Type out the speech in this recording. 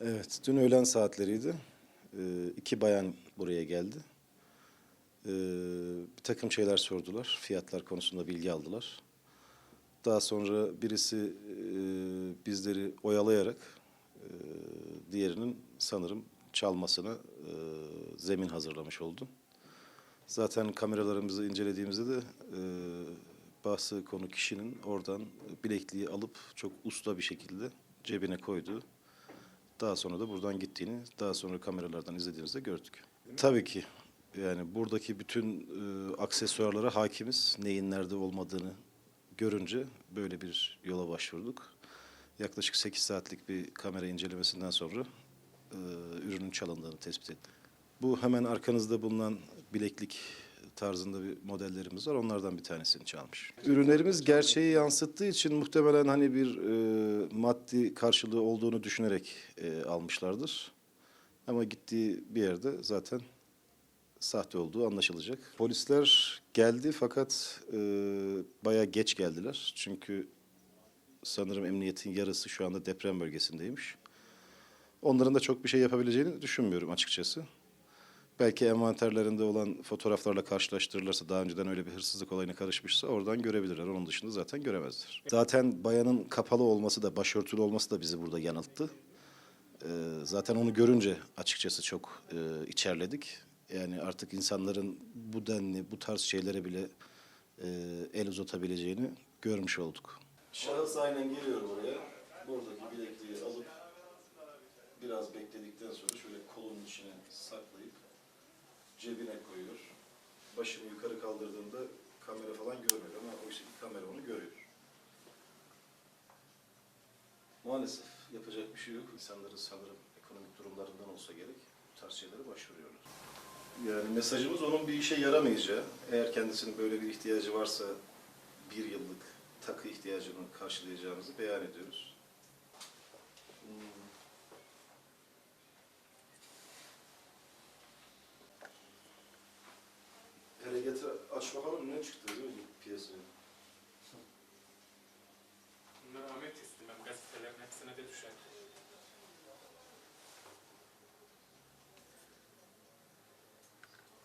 Evet, dün öğlen saatleriydi. Ee, iki bayan buraya geldi. Ee, bir takım şeyler sordular. Fiyatlar konusunda bilgi aldılar. Daha sonra birisi e, bizleri oyalayarak e, diğerinin sanırım çalmasına e, zemin hazırlamış oldu. Zaten kameralarımızı incelediğimizde de e, bahsi konu kişinin oradan bilekliği alıp çok usta bir şekilde cebine koyduğu daha sonra da buradan gittiğini daha sonra kameralardan izlediğimizde gördük. Tabii ki yani buradaki bütün e, aksesuarlara hakimiz. Neyin nerede olmadığını görünce böyle bir yola başvurduk. Yaklaşık 8 saatlik bir kamera incelemesinden sonra e, ürünün çalındığını tespit ettik. Bu hemen arkanızda bulunan bileklik tarzında bir modellerimiz var. Onlardan bir tanesini çalmış. Ürünlerimiz gerçeği yansıttığı için muhtemelen hani bir e, maddi karşılığı olduğunu düşünerek e, almışlardır. Ama gittiği bir yerde zaten sahte olduğu anlaşılacak. Polisler geldi fakat e, bayağı geç geldiler. Çünkü sanırım emniyetin yarısı şu anda deprem bölgesindeymiş. Onların da çok bir şey yapabileceğini düşünmüyorum açıkçası. Belki envanterlerinde olan fotoğraflarla karşılaştırılırsa, daha önceden öyle bir hırsızlık olayına karışmışsa oradan görebilirler. Onun dışında zaten göremezler. Zaten bayanın kapalı olması da, başörtülü olması da bizi burada yanılttı. Ee, zaten onu görünce açıkçası çok e, içerledik. Yani artık insanların bu denli, bu tarz şeylere bile e, el uzatabileceğini görmüş olduk. Şahıs aynen geliyor buraya. Buradaki bilekliği alıp biraz bekledikten sonra şöyle kolunun içine saklayıp cebine koyuyor. Başını yukarı kaldırdığında kamera falan görmüyor ama oysa ki kamera onu görüyor. Maalesef yapacak bir şey yok. İnsanların sanırım ekonomik durumlarından olsa gerek bu tarz şeylere başvuruyorlar. Yani mesajımız onun bir işe yaramayacağı. Eğer kendisinin böyle bir ihtiyacı varsa bir yıllık takı ihtiyacını karşılayacağımızı beyan ediyoruz. Hmm. Aşmakalım ne çıktı değil mi piyasaya?